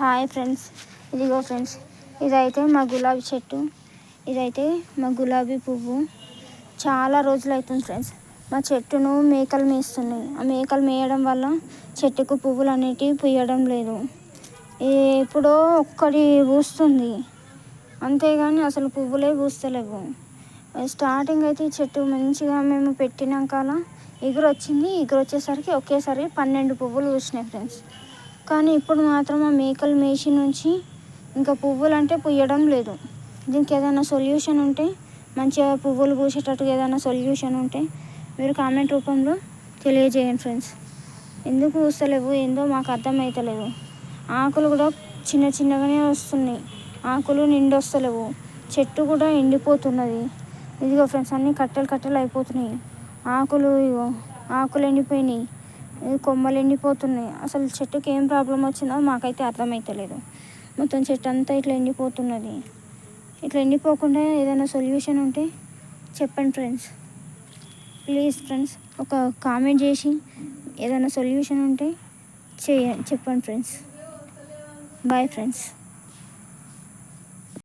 Hi friends. ఇదిగో friends ఇదైతే మా గులాబీ చెట్టు. ఇదైతే మా గులాబీ పువ్వు. చాలా రోజులు అవుతుంది ఫ్రెండ్స్ మా చెట్టును మేకలు మేస్తున్నాయి. ఆ మేకలు మేయడం వల్ల చెట్టుకు పువ్వులు అనేటివి పూయడం లేదు. ఎప్పుడో ఒక్కటి పూస్తుంది. అంతేగాని అసలు పువ్వులే పూస్తలేవు. స్టార్టింగ్ అయితే ఈ చెట్టు మంచిగా మేము పెట్టినాక ఎగురు వచ్చింది ఎగురు వచ్చేసరికి ఒకేసారి పన్నెండు పువ్వులు పూసినాయి ఫ్రెండ్స్. కానీ ఇప్పుడు మాత్రం ఆ మేకలు మేసి నుంచి ఇంకా పువ్వులు అంటే పుయ్యడం లేదు. దీనికి ఏదైనా సొల్యూషన్ ఉంటే మంచిగా పువ్వులు పూసేటట్టుగా ఏదైనా సొల్యూషన్ ఉంటే మీరు కామెంట్ రూపంలో తెలియజేయండి ఫ్రెండ్స్. ఎందుకు పూస్తలేవు? ఏందో మాకు అర్థమవుతలేదు ఆకులు కూడా చిన్న చిన్నగానే వస్తున్నాయి. ఆకులు నిండి వస్తలేవు చెట్టు కూడా ఎండిపోతున్నది. ఇదిగో ఫ్రెండ్స్ అన్నీ కట్టెలు కట్టెలు అయిపోతున్నాయి. ఆకులు ఇగో ఆకులు ఎండిపోయినాయి. కొమ్మలు ఎండిపోతున్నాయి. అసలు చెట్టుకి ఏం ప్రాబ్లం వచ్చిందో మాకైతే అర్థమవుతలేదు మొత్తం చెట్టు అంతా ఇట్లా ఎండిపోతున్నది. ఇట్లా ఎండిపోకుండా ఏదైనా సొల్యూషన్ ఉంటే చెప్పండి ఫ్రెండ్స్. ప్లీజ్ ఫ్రెండ్స్ ఒక కామెంట్ చేసి ఏదైనా సొల్యూషన్ ఉంటే చేయ చెప్పండి ఫ్రెండ్స్. Bye friends.